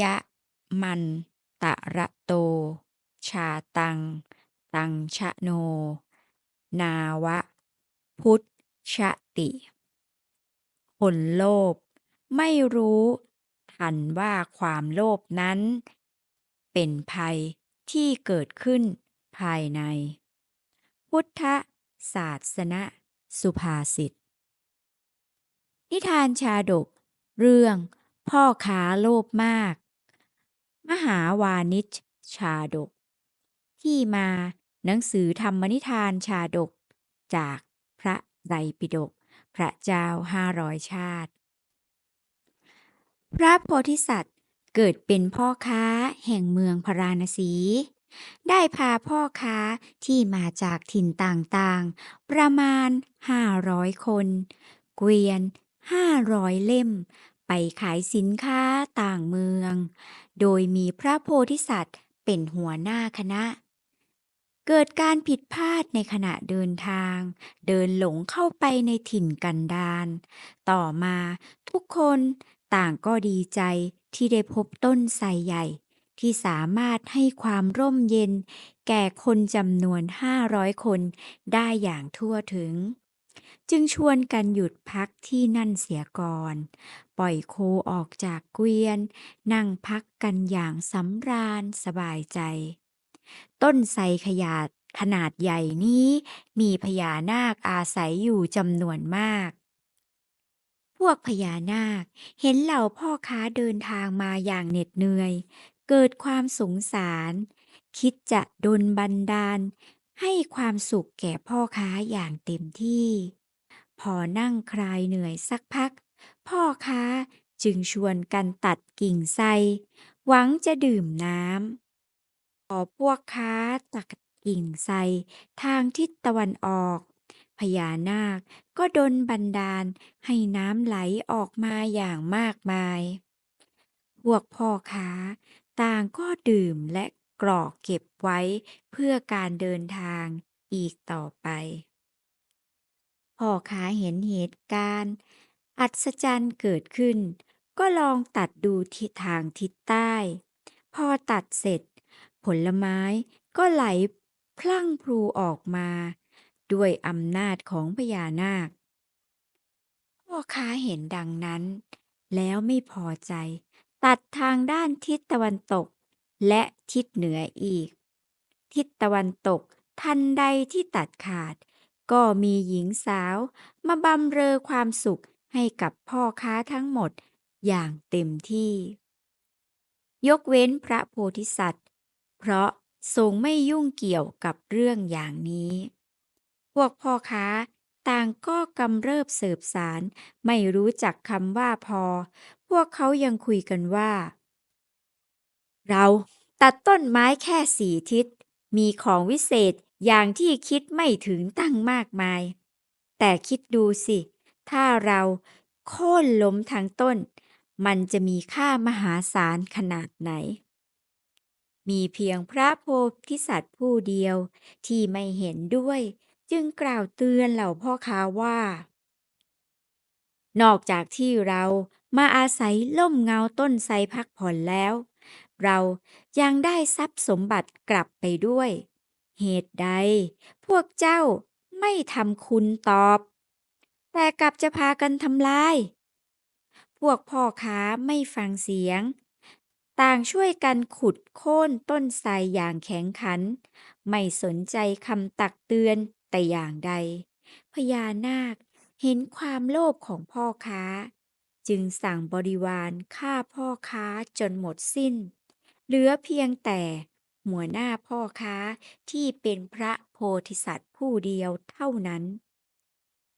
ยะ มันตะระโต ชาตัง ตังชะโน นาวะ พุทชติคนโลภไม่รู้ทันว่าความโลภนั้น เป็นภัยที่เกิดขึ้นภายใน พุทธศาสนสุภาษิต นิทานชาดก เรื่อง พ่อค้าโลภมาก มหาวานิชชาดก ที่มาหนังสือธรรมนิทานชาดก จากพระไตรปิฎกพระเจ้าห้าร้อยชาติ พระโพธิสัตว์เกิดเป็นพ่อค้าแห่งเมืองพาราณสี ได้พาพ่อค้าที่มาจากถิ่นต่างๆ ประมาณห้าร้อยคน เกวียนห้าร้อยเล่ม ไปขายสินค้าต่างเมือง โดยมีพระโพธิสัตว์เป็นหัวหน้าคณะ เกิดการผิดพลาดในขณะเดินทาง เดินหลงเข้าไปในถิ่นกันดารต่อมาทุกคนต่างก็ดีใจที่ได้พบต้นไทรใหญ่ที่สามารถให้ความร่มเย็น แก่คนจำนวนห้าร้อยคนได้อย่างทั่วถึง จึงชวนกันหยุดพักที่นั่นเสียก่อน ปล่อยโคออกจากเกวียน นั่งพักกันอย่างสำราญสบายใจ ต้นไทรขยาดขนาดใหญ่นี้มีพญานาคอาศัยอยู่จำนวนมาก พวกพญานาคเห็นเหล่าพ่อค้าเดินทางมาอย่างเหน็ดเหนื่อย เกิดความสงสาร คิดจะดลบันดาล ให้ความสุขแก่พ่อค้าอย่างเต็มที่ พอนั่งคลายเหนื่อยสักพัก พ่อค้าจึงชวนกันตัดกิ่งไทรหวังจะดื่มน้ำพอพวกค้าตัดกิ่งไทรทางทิศตะวันออก พญานาคก็ดลบันดาลให้น้ำไหลออกมาอย่างมากมาย พวกพ่อค้าต่างก็ดื่มและ กรอกเก็บไว้เพื่อการเดินทางอีกต่อไปพ่อค้าเห็นเหตุการณ์ อัศจรรย์เกิดขึ้น ก็ลองตัดดูทิศทางทิศใต้ พอตัดเสร็จ ผลไม้ก็ไหลพลั่งพลูออกมา ด้วยอำนาจของพญานาค พ่อค้าเห็นดังนั้น แล้วไม่พอใจ ตัดทางด้านทิศตะวันตก และทิศเหนืออีก ทิศตะวันตกทันใดที่ตัดขาด ก็มีหญิงสาว มาบำเรอความสุขให้กับพ่อค้าทั้งหมดอย่างเต็มที่ ยกเว้นพระโพธิสัตว์ เพราะทรงไม่ยุ่งเกี่ยวกับเรื่องอย่างนี้ พวกพ่อค้าต่างก็กำเริบเสบสาร ไม่รู้จักคำว่าพอ พวกเขายังคุยกันว่า เราตัดต้นไม้แค่สี่ทิศ มีของวิเศษอย่างที่คิดไม่ถึงตั้งมากมาย แต่คิดดูสิ ถ้าเราโค่นล้มทั้งต้น มันจะมีค่ามหาศาลขนาดไหน มีเพียงพระโพธิสัตว์ผู้เดียวที่ไม่เห็นด้วย จึงกล่าวเตือนเหล่าพ่อค้าว่า นอกจากที่เรามาอาศัยล่มเงาต้นไทรพักผ่อนแล้ว เรายังได้ทรัพย์สมบัติกลับไปด้วย เหตุใด พวกเจ้าไม่ทำคุณตอบ แต่กลับจะพากันทำลาย พวกพ่อค้าไม่ฟังเสียง ต่างช่วยกันขุดโค่นต้นไทรอย่างแข็งขัน ไม่สนใจคำตักเตือนแต่อย่างใด พญานาคเห็นความโลภของพ่อค้า จึงสั่งบริวารฆ่าพ่อค้าจนหมดสิ้น เหลือเพียงแต่หัวหน้าพ่อค้าที่เป็นพระโพธิสัตว์ผู้เดียวเท่านั้น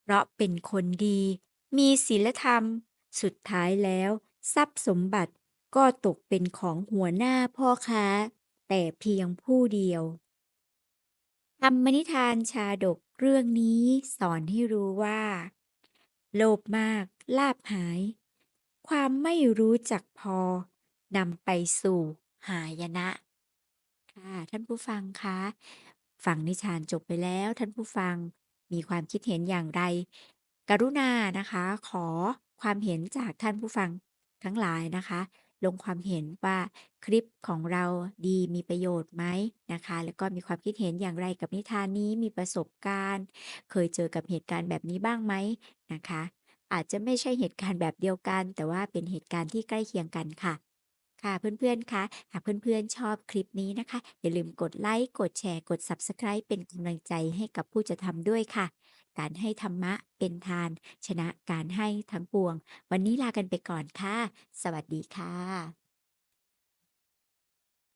เพราะเป็นคนดีมีศีลธรรม สุดท้ายแล้วทรัพย์สมบัติก็ตกเป็นของหัวหน้าพ่อค้า แต่เพียงผู้เดียวธรรมนิทานชาดกเรื่องนี้สอนให้รู้ว่า โลภมากลาภหาย ความไม่รู้จักพอนำไปสู่ หายนะ ค่ะ ท่านผู้ฟังคะ ฟังนิทานจบไปแล้ว ท่านผู้ฟังมีความคิดเห็นอย่างไร กรุณานะคะ ขอความเห็นจากท่านผู้ฟังทั้งหลายนะคะ ลงความเห็นว่าคลิปของเราดีมีประโยชน์ไหมนะคะ แล้วก็มีความคิดเห็นอย่างไรกับนิทานนี้มีประสบการณ์ เคยเจอกับเหตุการณ์แบบนี้บ้างไหมนะคะ อาจจะไม่ใช่เหตุการณ์แบบเดียวกัน แต่ว่าเป็นเหตุการณ์ที่ใกล้เคียงกันค่ะ ค่ะเพื่อนๆคะหากเพื่อนๆชอบคลิปนี้นะคะ อย่าลืมกดไลค์กดแชร์กด Subscribe เป็นกำลังใจให้กับผู้จะทำด้วยค่ะ การให้ธรรมะเป็นทาน ชนะการให้ทั้งปวง วันนี้ลากันไปก่อนค่ะ สวัสดีค่ะ